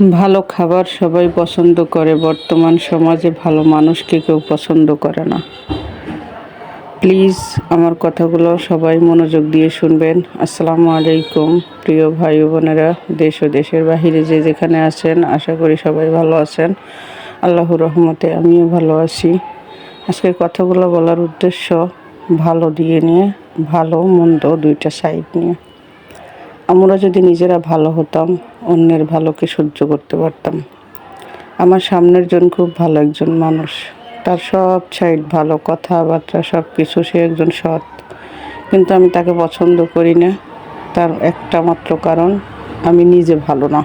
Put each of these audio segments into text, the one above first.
ভালো খাবার সবাই পছন্দ করে, বর্তমান সমাজে ভালো মানুষকে কেউ পছন্দ করে না। প্লিজ আমার কথাগুলো সবাই মনোযোগ দিয়ে শুনবেন। আসসালামু আলাইকুম, প্রিয় ভাই বোনেরা, দেশ ও দেশের বাহিরে যে যেখানে আছেন, আশা করি সবাই ভালো আছেন। আল্লাহর রহমতে আমিও ভালো আছি। আজকের কথাগুলো বলার উদ্দেশ্য, ভালো দিয়ে নিয়ে, ভালো মন্দ দুইটা সাইড নিয়ে। আমরা যদি নিজেরা ভালো হতাম অন্যের ভালোকে সহ্য করতে পারতাম। আমার সামনের জন খুব ভালো একজন মানুষ। তার সব সাইড ভালো, কথাবার্তা সব কিছু সে একজন সৎ। কিন্তু আমি তাকে পছন্দ করি না। তার একটা মাত্র কারণ, আমি নিজে ভালো না।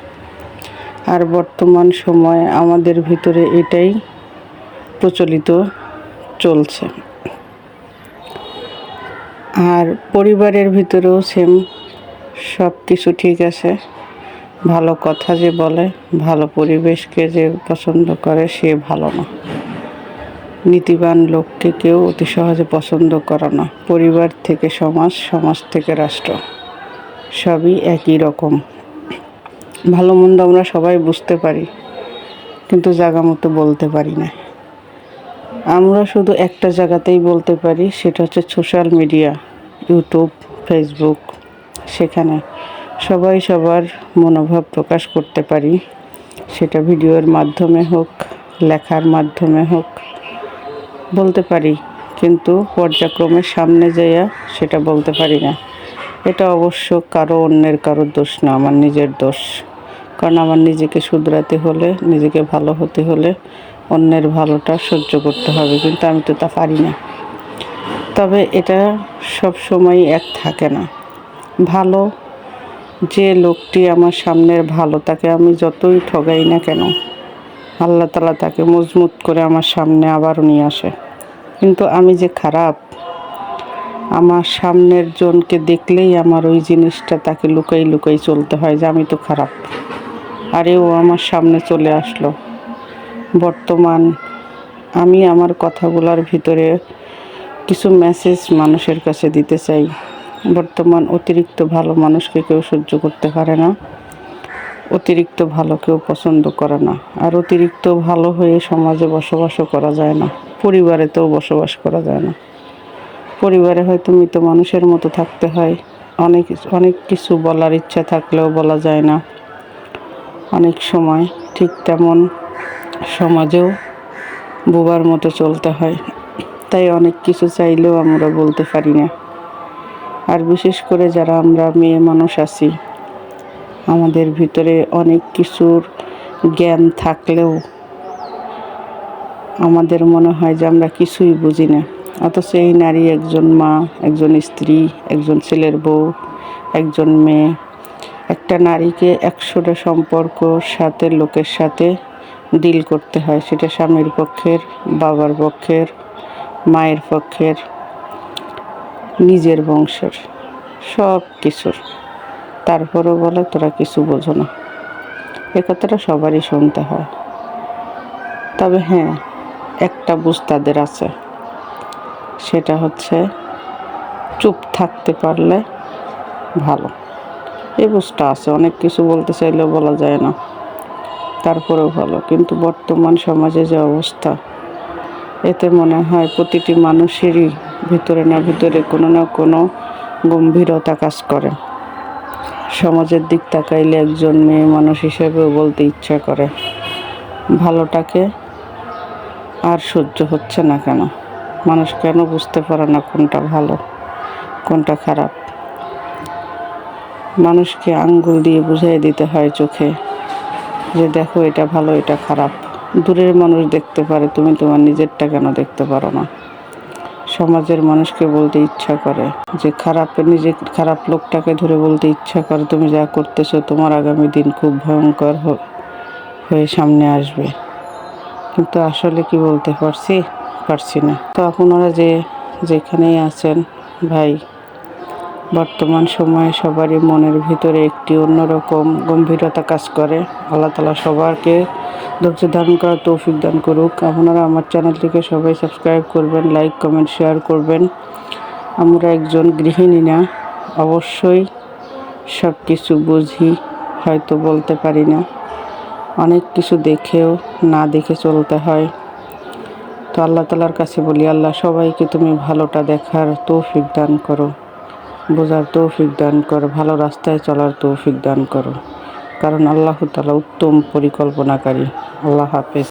আর বর্তমান সময়ে আমাদের ভিতরে এটাই প্রচলিত চলছে। আর পরিবারের ভিতরেও সেম সব কিছু ঠিক আছে। ভালো কথা যে বলে, ভালো পরিবেশকে যে পছন্দ করে, সে ভালো না। নীতিবান লোককে কেউ অতি সহজে পছন্দ করে না। পরিবার থেকে সমাজ সমাজ থেকে রাষ্ট্র, সবই একই রকম। ভালো মন্দ আমরা সবাই বুঝতে পারি, কিন্তু জায়গা মতো বলতে পারি না। আমরা শুধু একটা জায়গাতেই বলতে পারি, সেটা হচ্ছে সোশ্যাল মিডিয়া ইউটিউব ফেসবুক সেখানে সবাই সবার মনোভাব প্রকাশ করতে পারি। সেটা ভিডিওর মাধ্যমে হোক, লেখার মাধ্যমে হোক, বলতে পারি। কিন্তু পর্যায়ক্রমের সামনে যাইয়া সেটা বলতে পারি না। এটা অবশ্য কারও অন্যের কারোর দোষ না, আমার নিজের দোষ। কারণ আমার নিজেকে শুধরাতে হলে, নিজেকে ভালো হতে হলে অন্যের ভালোটা সহ্য করতে হবে, কিন্তু আমি তো তা পারি না। তবে এটা সব সময় এক থাকে না। ভালো যে লোকটি আমার সামনের ভালো, তাকে আমি যতই ঠগাই না কেন, আল্লাহ তালা তাকে মজবুত করে আমার সামনে আবারও নিয়ে আসে। কিন্তু আমি যে খারাপ, আমার সামনের জনকে দেখলেই আমার ওই জিনিসটা তাকে লুকাই লুকাই চলতে হয় যে আমি তো খারাপ। আরে ও আমার সামনে চলে আসলো। বর্তমান আমি আমার কথাগুলোর ভিতরে কিছু মেসেজ মানুষের কাছে দিতে চাই। বর্তমান অতিরিক্ত ভালো মানুষকে কেউ সহ্য করতে পারে না। অতিরিক্ত ভালো কেউ পছন্দ করে না। আর অতিরিক্ত ভালো হয়ে সমাজে বসবাসও করা যায় না। পরিবারেতেও বসবাস করা যায় না। পরিবারে হয়তো মৃত মানুষের মতো থাকতে হয়। অনেক অনেক কিছু বলার ইচ্ছা থাকলেও বলা যায় না। অনেক সময় ঠিক তেমন সমাজেও বোবার মতো চলতে হয়। তাই অনেক কিছু চাইলেও আমরা বলতে পারি না। আর বিশেষ করে যারা আমরা মেয়ে মানুষ আছি, আমাদের ভিতরে অনেক কিছুর জ্ঞান থাকলেও আমাদের মনে হয় যে আমরা কিছুই বুঝি না। অথচ এই নারী একজন মা, একজন স্ত্রী, একজন ছেলের বউ, একজন মেয়ে, একটা নারীকে একশোটা সম্পর্ক সাথে, লোকের সাথে ডিল করতে হয়। সেটা স্বামীর পক্ষের, বাবার পক্ষের, মায়ের পক্ষের। নিজের বংশের সব কিছুর। তারপরেও বলে, তোরা কিছু বোঝো না। এ কথাটা সবারই শুনতে হয়। তবে হ্যাঁ একটা বুঝ তাদের আছে। সেটা হচ্ছে, চুপ থাকতে পারলে ভালো। এই বুঝটা আছে। অনেক কিছু বলতে চাইলেও বলা যায় না। তারপরেও ভালো। কিন্তু বর্তমান সমাজে যে অবস্থা, এতে মনে হয় প্রতিটি মানুষেরই ভিতরে না, ভিতরে কোনো না কোনো গম্ভীরতা কাজ করে। সমাজের দিক তাকাইলে একজন মেয়ে মানুষ হিসেবেও বলতে ইচ্ছা করে। ভালোটাকে আর সহ্য হচ্ছে না কেন? মানুষ কেন বুঝতে পারে না কোনটা ভালো, কোনটা খারাপ? মানুষকে আঙ্গুল দিয়ে বুঝাই দিতে হয় চোখে যে, দেখো, এটা ভালো, এটা খারাপ। দূরের মানুষ দেখতে পারে, তুমি তোমার নিজেরটা কেন দেখতে পারো না? সমাজের মানুষকে বলতে ইচ্ছা করে। যে খারাপ, নিজে খারাপ লোকটাকে ধরে বলতে ইচ্ছা করে, তুমি যা করতেছো, তোমার আগামী দিন খুব ভয়ঙ্কর হয়ে সামনে আসবে। কিন্তু আসলে কি বলতে পারছি? পারছি না। তো আপনারা যে, যেখানেই আছেন, ভাই বর্তমান সময়ে সবারই মনের ভিতরে একটি অন্যরকম গম্ভীরতা কাজ করে। আল্লাহ তালা সবারকে ধৈর্য ধারণ করার তৌফিক দান করুক। আপনারা আমার চ্যানেলটিকে সবাই সাবস্ক্রাইব করবেন, লাইক, কমেন্ট, শেয়ার করবেন। আমরা একজন গৃহিণী না, অবশ্যই সব কিছু বুঝি, হয়তো বলতে পারি না। অনেক কিছু দেখেও না দেখে চলতে হয়। তো আল্লাহ তালার কাছে বলি, আল্লাহ সবাইকে তুমি ভালোটা দেখার তৌফিক দান করো। বোঝার তৌফিক দান করো, ভালো রাস্তায় চলার তৌফিক দান করো। কারণ আল্লাহ তালা উত্তম পরিকল্পনাকারী। আল্লাহ হাফেজ।